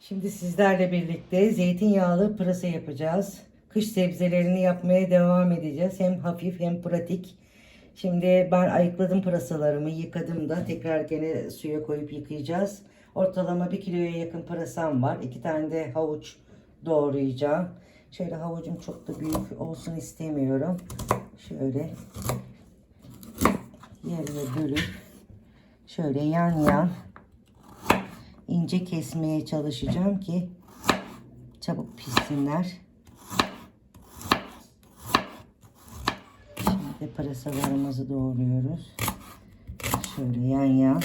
Şimdi sizlerle birlikte zeytinyağlı pırasa yapacağız. Kış sebzelerini yapmaya devam edeceğiz. Hem hafif hem pratik. Şimdi ben ayıkladım pırasalarımı, yıkadım da tekrar gene suya koyup yıkayacağız. Ortalama bir kiloya yakın pırasam var. İki tane de havuç doğrayacağım. Şöyle havucum çok da büyük olsun istemiyorum. Şöyle yarıya bölüp şöyle yan yan ince kesmeye çalışacağım ki çabuk pişsinler. Şimdi pırasalarımızı doğruyoruz. Şöyle yan yan.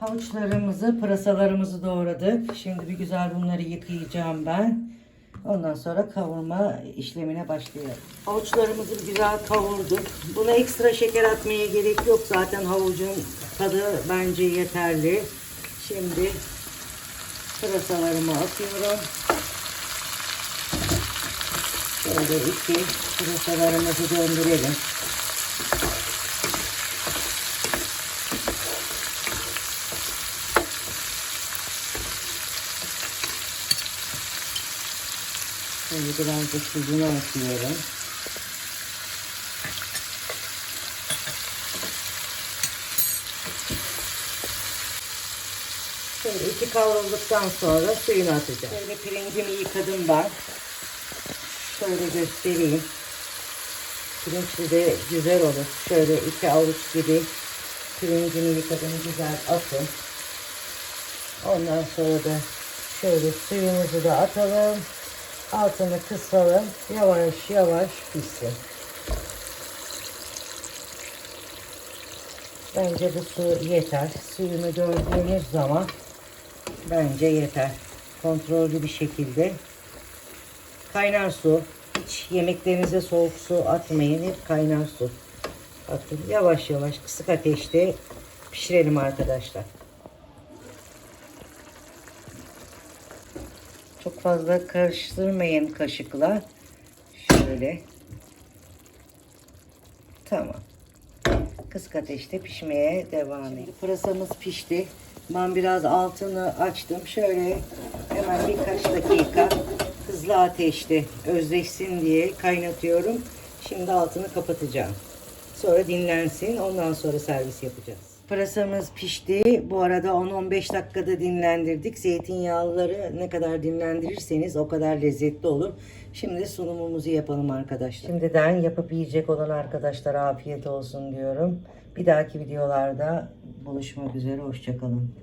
Havuçlarımızı, pırasalarımızı doğradık. Şimdi bir güzel bunları yıkayacağım ben. Ondan sonra kavurma işlemine başlayalım. Havuçlarımızı güzel kavurduk. Buna ekstra şeker atmaya gerek yok. Zaten havucun tadı bence yeterli. Şimdi pırasalarımı atıyorum. Şöyle iki pırasalarımızı döndürelim. Şimdi biraz da tuzunu atıyorum. Şöyle iki kavrulduktan sonra suyunu atacağım. Şöyle pirincimi yıkadım ben. Şöyle göstereyim. Pirinçli de güzel olur. Şöyle iki avuç gibi pirincimi yıkadım güzel atın. Ondan sonra da şöyle suyumuzu da atalım. Altını kısalım. Yavaş yavaş pişsin. Bence bu su yeter. Suyunu gördüğünüz zaman bence yeter. Kontrollü bir şekilde. Kaynar su. Hiç yemeklerinize soğuk su atmayın. Hep kaynar su. Bakın yavaş yavaş kısık ateşte pişirelim arkadaşlar. Çok fazla karıştırmayın kaşıkla. Şöyle. Tamam. Kısık ateşte pişmeye devam edelim. Pırasamız pişti. Ben biraz altını açtım. Şöyle hemen birkaç dakika hızlı ateşte özleşsin diye kaynatıyorum. Şimdi altını kapatacağım. Sonra dinlensin. Ondan sonra servis yapacağız. Pırasamız pişti. Bu arada 10-15 dakikada dinlendirdik. Zeytinyağlıları ne kadar dinlendirirseniz o kadar lezzetli olur. Şimdi sunumumuzu yapalım arkadaşlar. Şimdiden yapıp yiyecek olan arkadaşlara afiyet olsun diyorum. Bir dahaki videolarda buluşmak üzere. Hoşçakalın.